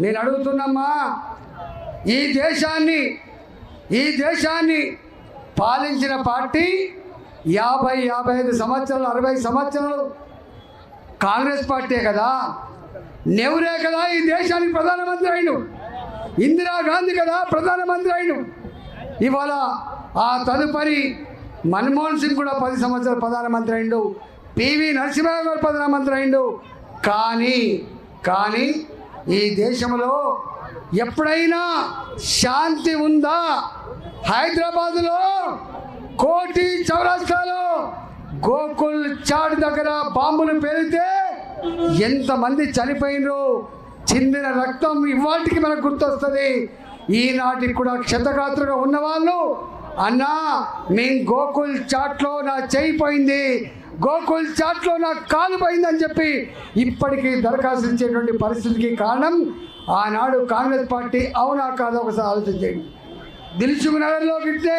నేను అడుగుతున్నమ్మా ఈ దేశాన్ని ఈ దేశాన్ని పాలించిన పార్టీ యాభై యాభై ఐదు సంవత్సరాలు అరవై సంవత్సరాలు కాంగ్రెస్ పార్టీ కదా. నెహ్రూ కదా ఈ దేశానికి ప్రధానమంత్రి అయిను. ఇందిరాగాంధీ కదా ప్రధానమంత్రి అయిను. ఇవాళ ఆ తదుపరి మన్మోహన్ సింగ్ కూడా పది సంవత్సరాలు ప్రధానమంత్రి అయిండు. పివి నరసింహరావు గారు ప్రధానమంత్రి అయిండు. కానీ కానీ ఈ దేశంలో ఎప్పుడైనా శాంతి ఉందా? హైదరాబాదులో కోటి చౌరస్తాలో గోకుల్ చాట్ దగ్గర బాంబులు పేలితే ఎంతమంది చనిపోయినరు చిందిన రక్తం ఇవాటికి మనకు గుర్తొస్తుంది. ఈనాటికి కూడా క్షతగాత్రుగా ఉన్నవాళ్ళు అన్నా మేము గోకుల్ చాట్లో నా చేయిపోయింది గోకుల్ చాట్లో నా కాలు పోయిందని చెప్పి ఇప్పటికీ దరఖాస్తు ఇచ్చేటువంటి పరిస్థితికి కారణం ఆనాడు కాంగ్రెస్ పార్టీ. అవునా కాదో ఒకసారి ఆలోచించండి దిల్సుఖ్ నగర్లో గిట్టే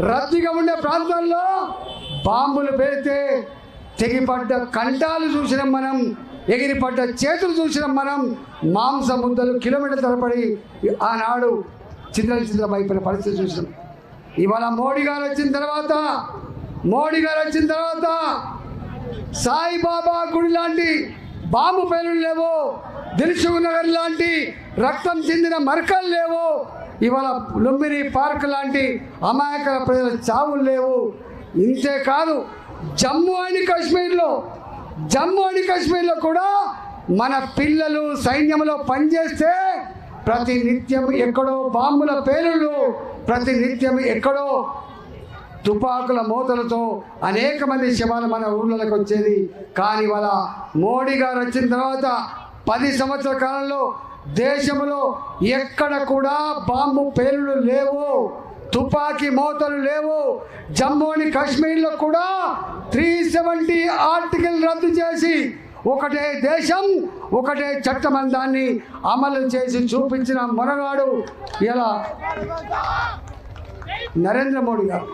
రద్దీగా ఉండే ప్రాంతాల్లో బాంబులు పేరితే తెగిపడ్డ కంటాలు చూసినాం మనం ఎగిరిపడ్డ చేతులు చూసినాం మనం మాంస ముద్దలు కిలోమీటర్ తరబడి ఆనాడు చింతల చింతల అయిపోయిన పరిస్థితి చూసినాం. ఇవాళ మోడీ గారు వచ్చిన తర్వాత మోడీ గారు వచ్చిన తర్వాత సాయిబాబా గుడి లాంటి బాంబు పేలులు లేవు. దిల్సుఖ్ నగర్ లాంటి రక్తం చెందిన మరకలు లేవు. ఇవాళ లుంబిని పార్క్ లాంటి అమాయక ప్రజల చావులు లేవు. ఇంతే కాదు జమ్మూ అండ్ కాశ్మీర్లో జమ్మూ అండ్ కాశ్మీర్లో కూడా మన పిల్లలు సైన్యంలో పనిచేస్తే ప్రతి నిత్యం ఎక్కడో బాంబుల పేలుళ్ళు ప్రతి నిత్యం ఎక్కడో తుపాకుల మూతలతో అనేక మంది శవాలు మన ఊళ్ళలోకి వచ్చేది. కానీ వాళ్ళ మోడీ గారు వచ్చిన తర్వాత పది సంవత్సరాల కాలంలో దేశంలో ఎక్కడ కూడా బాంబు పేలులు లేవు తుపాకీ మోతలు లేవు. జమ్మూ అండ్ కాశ్మీర్లో కూడా త్రీ సెవెంటీ ఆర్టికల్ రద్దు చేసి ఒకటే దేశం ఒకటే చట్టం దాన్ని అమలు చేసి చూపించిన మొనగాడు ఇలా నరేంద్ర మోడీ గారు.